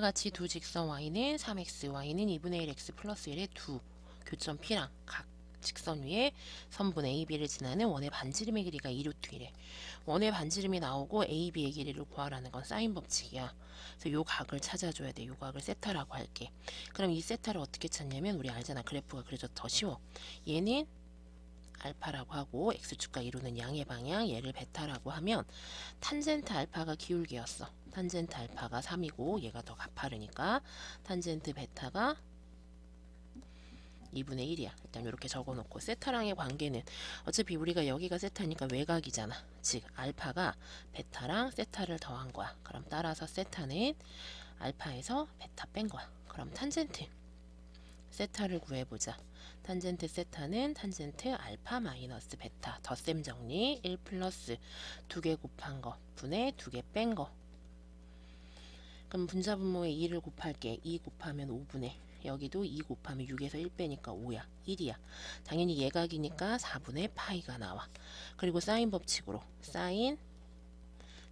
같이 두 직선 y는 3x, y는 2분의 1x 플러스 1의 두 교점 P랑 각 직선 위에 선분 AB를 지나는 원의 반지름의 길이가 2루트 1에 원의 반지름이 나오고 AB의 길이를 구하라는 건 사인 법칙이야. 그래서 요 각을 찾아줘야 돼. 요 각을 세타라고 할게. 그럼 이 세타를 어떻게 찾냐면 우리 알잖아. 그래프가 그려져 더 쉬워. 얘는 알파라고 하고 x축과 이루는 양의 방향 얘를 베타라고 하면 탄젠트 알파가 기울기였어. 탄젠트 알파가 3이고 얘가 더 가파르니까 탄젠트 베타가 2분의 1이야. 일단 이렇게 적어놓고 세타랑의 관계는 어차피 우리가 여기가 세타니까 외곽이잖아. 즉 알파가 베타랑 세타를 더한 거야. 그럼 따라서 세타는 알파에서 베타 뺀 거야. 그럼 탄젠트 세타를 구해보자. 탄젠트 세타는 탄젠트 알파 마이너스 베타 덧셈 정리 1 플러스 두개 곱한 거 분의 두개뺀 거. 그럼 분자분모에 2를 곱할게. 2 곱하면 5분의 여기도 2 곱하면 6에서 1 빼니까 5야. 1이야. 당연히 예각이니까 4분의 파이가 나와. 그리고 사인 법칙으로 사인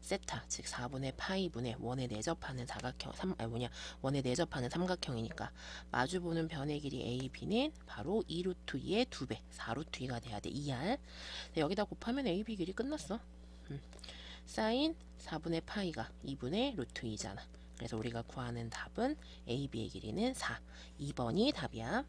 세타 즉 4분의 파이분의 원에 내접하는 사각형 3 아니 뭐냐 원에 내접하는 삼각형이니까 마주보는 변의 길이 AB는 바로 2루트 2의 2배 4루트 2가 돼야 돼 2R 여기다 곱하면 AB 길이 끝났어 음. 사인 4분의 파이가 2분의 루트 2잖아 그래서 우리가 구하는 답은 AB의 길이는 4 2번이 답이야